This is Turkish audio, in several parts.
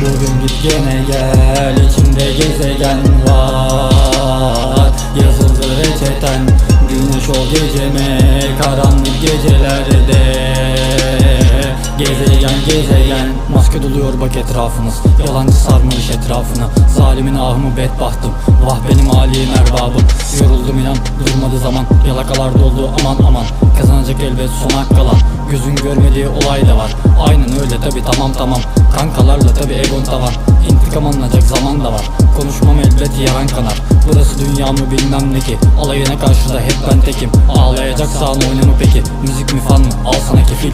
Bugün git gene gel içimde gezegen var. Yazıldı reçeten Güneş ol geceme Karanlık gecelerde. Gezegen gezegen Maske doluyor bak etrafınız Yalancı sarmış etrafını Zalimin ahımı bedbahtım. Vah benim alim erbabım. Durmadı zaman Yalakalar doldu aman aman. Kazanacak elbet sona kalan. Gözün görmediği olay da var. Aynen öyle tabi tamam tamam. Kankalarla tabi egon tavan. İntikam alınacak zaman da var. Konuşmam elbet yaran kanar. Burası dünya mı bilmem ne ki. Alayına karşı da hep ben tekim. Ağlayacaksan oyna mı peki. Müzik mi fan mı? Al sana kefil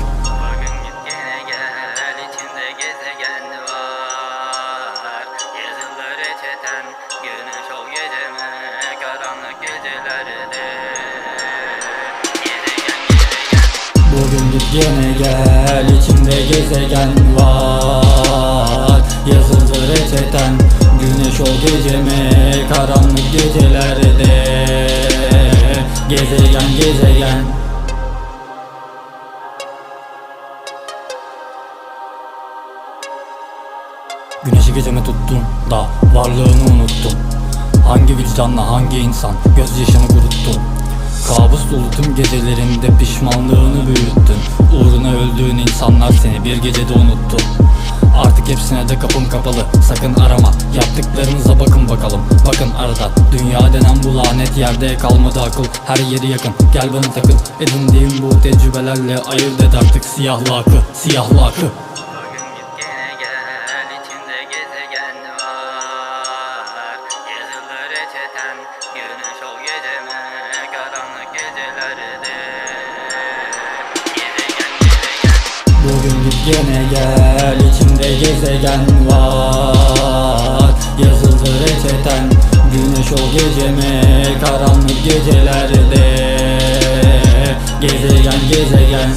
git gene gel içimde gezegen var. Yazıldı reçeten Güneş ol geceme Karanlık gecelerde. Gezegen gezegen. Güneşi geceme tuttum da varlığını unuttum. Hangi vicdanla hangi insan gözyaşını kuruttum Kabus dolu tüm gecelerinde pişmanlığını büyüttün Uğruna öldüğün insanlar seni bir gecede unuttu Artık hepsine de kapım kapalı sakın arama Yaptıklarınıza bakın bakalım bakın arada Dünya denen bu lanet yerde kalmadı akıl Her yeri yakın gel bana takıl Edindiğim bu tecrübelerle ayırt et artık siyahlı akı Siyahlı akı Bugün git gene gene gel. İçimde gezegen var. Yazıldı reçeten. Güneş ol geceme Karanlık gecelerde. Gezegen gezegen